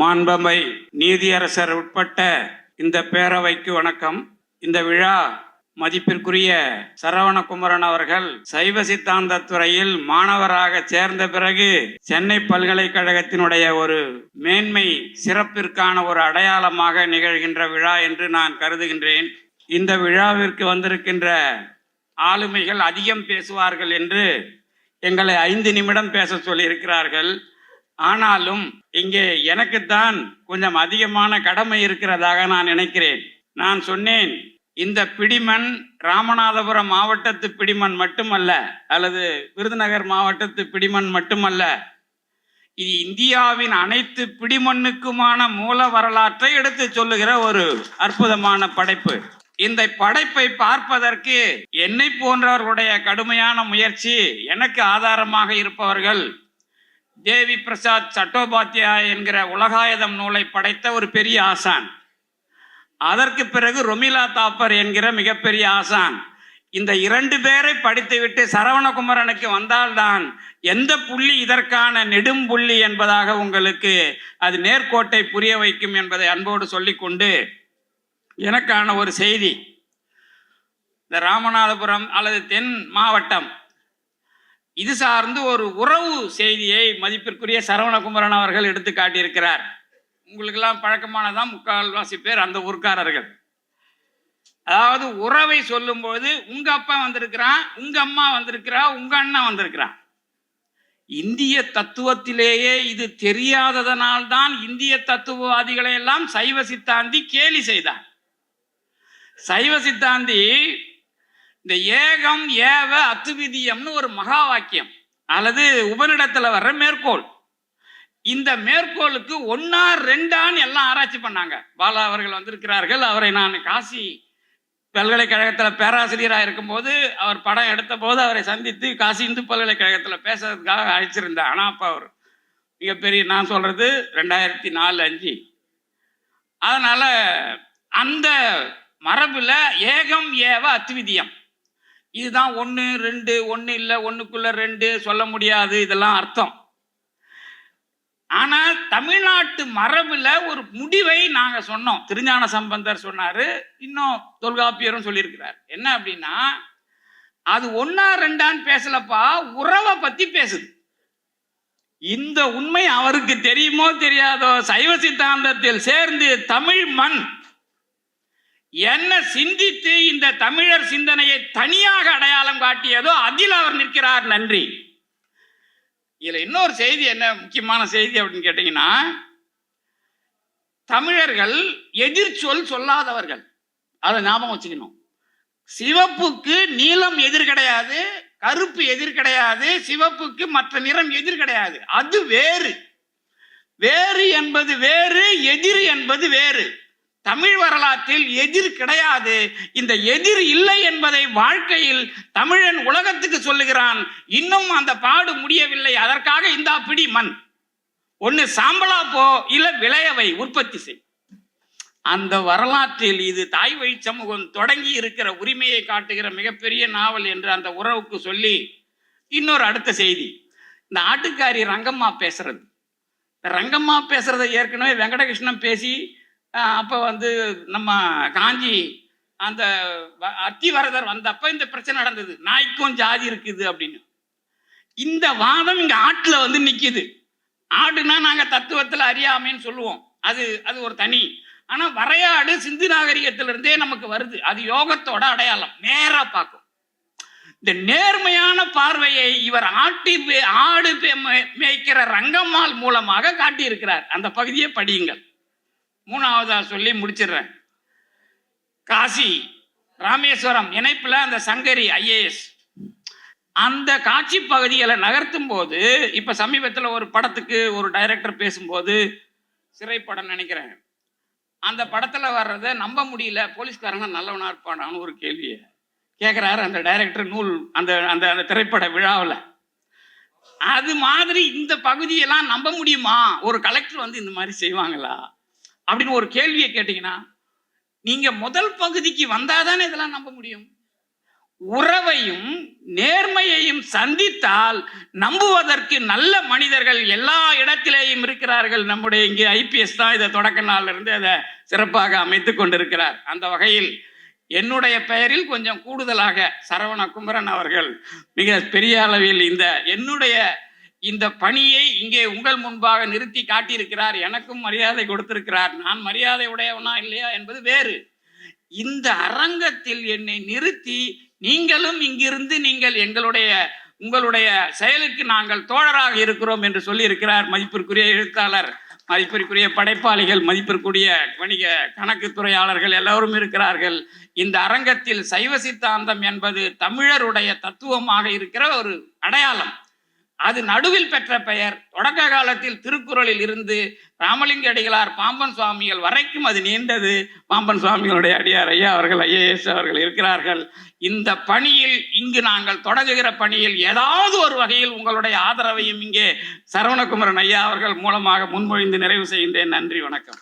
மாண்பமை நீதியரசர் உட்பட்ட இந்த பேரவைக்கு வணக்கம். இந்த விழா மதிப்பிற்குரிய சரவணகுமரன் அவர்கள் சைவ சித்தாந்த துறையில் மாணவராக சேர்ந்த பிறகு சென்னை பல்கலைக்கழகத்தினுடைய ஒரு மேன்மை சிறப்பிற்கான ஒரு அடையாளமாக நிகழ்கின்ற விழா என்று நான் கருதுகின்றேன். இந்த விழாவிற்கு வந்திருக்கின்ற ஆளுமைகள் அதிகம் பேசுவார்கள் என்று எங்களை ஐந்து நிமிடம் பேச சொல்லியிருக்கிறார்கள். ஆனாலும் இங்கே எனக்குத்தான் கொஞ்சம் அதிகமான கடமை இருக்கிறதாக நான் நினைக்கிறேன். நான் சொன்னேன் இந்த பிடிமண் ராமநாதபுரம் மாவட்டத்து பிடிமண் மட்டுமல்ல அல்லது விருதுநகர் மாவட்டத்து பிடிமண் மட்டுமல்ல இது இந்தியாவின் அனைத்து பிடிமண்ணுக்குமான மூல வரலாற்றை எடுத்து சொல்லுகிற ஒரு அற்புதமான படைப்பு. இந்த படைப்பை பார்ப்பதற்கு என்னை போன்றவர்களுடைய கடுமையான முயற்சி எனக்கு ஆதாரமாக இருப்பவர்கள் தேவி பிரசாத் சட்டோபாத்தியா என்கிற உலகாயுதம் நூலை படைத்த ஒரு பெரிய ஆசான். அதற்கு பிறகு ரொமிலா தாப்பர் என்கிற மிகப்பெரிய ஆசான். இந்த இரண்டு பேரை படித்துவிட்டு சரவணகுமரனுக்கு வந்தால்தான் எந்த புள்ளி இதற்கான நெடும் புள்ளி என்பதாக உங்களுக்கு அது நேர்கோட்டை புரிய வைக்கும் என்பதை அன்போடு சொல்லிக்கொண்டு எனக்கான ஒரு செய்தி. இந்த ராமநாதபுரம் அல்லது தென் மாவட்டம் இது சார்ந்து ஒரு உறவு செய்தியை மதிப்பிற்குரிய சரவணகுமரன் அவர்கள் எடுத்து காட்டியிருக்கிறார். உங்களுக்கெல்லாம் பழக்கமானதான் முக்கால்வாசி பேர் அந்த ஊர்க்காரர்கள். அதாவது உறவை சொல்லும்போது உங்க அப்பா வந்திருக்கிறான் உங்க அம்மா வந்திருக்கிறா உங்க அண்ணா வந்திருக்கிறான் இந்திய தத்துவத்திலேயே இது தெரியாததனால்தான் இந்திய தத்துவவாதிகளை எல்லாம் சைவ சித்தாந்தி கேலி செய்தான் சைவ சித்தாந்தி இந்த ஏகம் ஏவ அத்துவிதியம்னு ஒரு மகா வாக்கியம். அல்லது உபனிடத்துல வர்ற மேற்கோள். இந்த மேற்கோளுக்கு ஒன்னா ரெண்டான்னு எல்லாம் ஆராய்ச்சி பண்ணாங்க. பாலா அவர்கள் வந்திருக்கிறார்கள். அவரை நான் காசி பல்கலைக்கழகத்தில் பேராசிரியராக இருக்கும்போது அவர் படம் எடுத்த போது அவரை சந்தித்து காசி இந்து பல்கலைக்கழகத்தில் பேசுறதுக்காக அழைச்சிருந்தேன் ஆனால் அப்போ அவர் மிகப்பெரிய நான் சொல்றது ரெண்டாயிரத்தி நாலு அஞ்சு. அதனால அந்த மரபில் ஏகம் ஏவ அத்விதியம் இதுதான் ஒன்று ரெண்டு ஒன்று இல்லை ஒன்றுக்குள்ள ரெண்டு சொல்ல முடியாது இதெல்லாம் அர்த்தம். ஆனால் தமிழ்நாட்டு மரபில் ஒரு முடிவை நாங்கள் சொன்னோம். திருஞான சம்பந்தர் சொன்னார் இன்னும் தொல்காப்பியரும் சொல்லியிருக்கிறார். என்ன அப்படின்னா அது ஒன்னா ரெண்டான்னு பேசலப்பா உறவை பற்றி பேசுது. இந்த உண்மை அவருக்கு தெரியுமோ தெரியாதோ சைவ சித்தாந்தத்தில் சேர்ந்து தமிழ் மண் என்ன சிந்தித்து இந்த தமிழர் சிந்தனையை தனியாக அடையாளம் காட்டியதோ அதில் அவர் நிற்கிறார். நன்றி. இதில் இன்னொரு செய்தி என்ன முக்கியமான செய்தி அப்படின்னு கேட்டீங்கன்னா தமிழர்கள் எதிர்ச்சொல் சொல்லாதவர்கள். அதை ஞாபகம் வச்சுக்கணும். சிவப்புக்கு நீலம் எதிர் கிடையாது கருப்பு எதிர் கிடையாது சிவப்புக்கு மற்ற நிறம் எதிர் கிடையாது. அது வேறு. வேறு என்பது வேறு எதிர் என்பது வேறு. தமிழ் வரலாற்றில் எதிர் கிடையாது. இந்த எதிர் இல்லை என்பதை வாழ்க்கையில் தமிழன் உலகத்துக்கு சொல்லுகிறான். இன்னும் அந்த பாடு முடியவில்லை. அதற்காக இந்த பிடி மண். ஒன்னு சாம்பலா போ இல்ல விளையவை உற்பத்தி செய். அந்த வரலாற்றில் இது தாய் வழி சமூகம் தொடங்கி இருக்கிற உரிமையை காட்டுகிற மிகப்பெரிய நாவல் என்று அந்த உறவுக்கு சொல்லி இன்னொரு அடுத்த செய்தி. இந்த ஆட்டுக்காரி ரங்கம்மா பேசுறது. ரங்கம்மா பேசுறதை ஏற்கனவே வெங்கடகிருஷ்ணன் பேசி அப்போ வந்து நம்ம காஞ்சி அந்த வ- அத்திவரதர் வந்தப்ப இந்த பிரச்சனை நடந்தது. நாய்க்கும் ஜாதி இருக்குது அப்படின்னு. இந்த வாதம் இங்கே ஆட்டில் வந்து நிற்கிது ஆடுனா நாங்கள் தத்துவத்தில் அறியாமைன்னு சொல்லுவோம். அது அது ஒரு தனி. ஆனால் வரையாடு சிந்து நாகரிகத்திலிருந்தே நமக்கு வருது. அது யோகத்தோட அடையாளம். நேராக பார்க்கும். இந்த நேர்மையான பார்வையை இவர் ஆட்டி ஆடு பே- மே- மேய்க்கிற ரங்கம்மாள் மூலமாக காட்டியிருக்கிறார். அந்த பகுதியை படியுங்கள். மூணாவதா சொல்லி முடிச்சிடுறேன். காசி ராமேஸ்வரம் இணைப்பில் அந்த சங்கரி ஐஏஎஸ். அந்த காட்சி பகுதிகளை நகர்த்தும் போது இப்போ சமீபத்தில் ஒரு படத்துக்கு ஒரு டைரக்டர் பேசும்போது சிறைப்படம் நினைக்கிறேன். அந்த படத்தில் வர்றதை நம்ப முடியல. போலீஸ்காரங்க நல்லவனாக இருப்பானான்னு ஒரு கேள்வியை கேட்குறாரு அந்த டைரக்டர் நூல் அந்த அந்த அந்த திரைப்பட விழாவில். அது மாதிரி இந்த பகுதியெல்லாம் நம்ப முடியுமா? ஒரு கலெக்டர் வந்து இந்த மாதிரி செய்வாங்களா? அப்படின்னு ஒரு கேள்வியை கேட்டீங்கன்னா நீங்க முதல் பகுதிக்கு வந்தாதானே இதெல்லாம் நம்ப முடியும். உறவையும் நேர்மையையும் சந்தித்தால் நம்புவதற்கு நல்ல மனிதர்கள் எல்லா இடத்திலேயும் இருக்கிறார்கள். நம்முடைய இங்கே ஐபிஎஸ் தான் இதை தொடக்க நாள்ல இருந்து அதை சிறப்பாக அமைத்து கொண்டிருக்கிறார். அந்த வகையில் என்னுடைய பெயரில் கொஞ்சம் கூடுதலாக சரவண குமரன் அவர்கள் மிக பெரிய அளவில் இந்த என்னுடைய இந்த பணியை இங்கே உங்கள் முன்பாக நிறுத்தி காட்டியிருக்கிறார். எனக்கும் மரியாதை கொடுத்திருக்கிறார். நான் மரியாதை உடையவனா இல்லையா என்பது வேறு. இந்த அரங்கத்தில் என்னை நிறுத்தி நீங்களும் இங்கிருந்து நீங்கள் எங்களுடைய உங்களுடைய செயலுக்கு நாங்கள் தோழராக இருக்கிறோம் என்று சொல்லியிருக்கிறார் மதிப்பிற்குரிய எழுத்தாளர் மதிப்பிற்குரிய படைப்பாளிகள் மதிப்பிற்குரிய வணிக கணக்குத்துறையாளர்கள் எல்லோரும் இருக்கிறார்கள். இந்த அரங்கத்தில் சைவ சித்தாந்தம் என்பது தமிழருடைய தத்துவமாக இருக்கிற ஒரு அடையாளம். அது நடுவில் பெற்ற பெயர். தொடக்க காலத்தில் திருக்குறளில் இருந்து ராமலிங்க அடிகளார் பாம்பன் சுவாமிகள் வரைக்கும் அது நீண்டது. பாம்பன் சுவாமிகளுடைய அடியார் ஐயா அவர்கள் ஐஏஎஸ் அவர்கள் இருக்கிறார்கள். இந்த பணியில் இங்கு நாங்கள் தொடங்குகிற பணியில் ஏதாவது ஒரு வகையில் உங்களுடைய ஆதரவையும் இங்கே சரவணகுமரன் ஐயா அவர்கள் மூலமாக முன்மொழிந்து நிறைவு செய்கின்றேன். நன்றி வணக்கம்.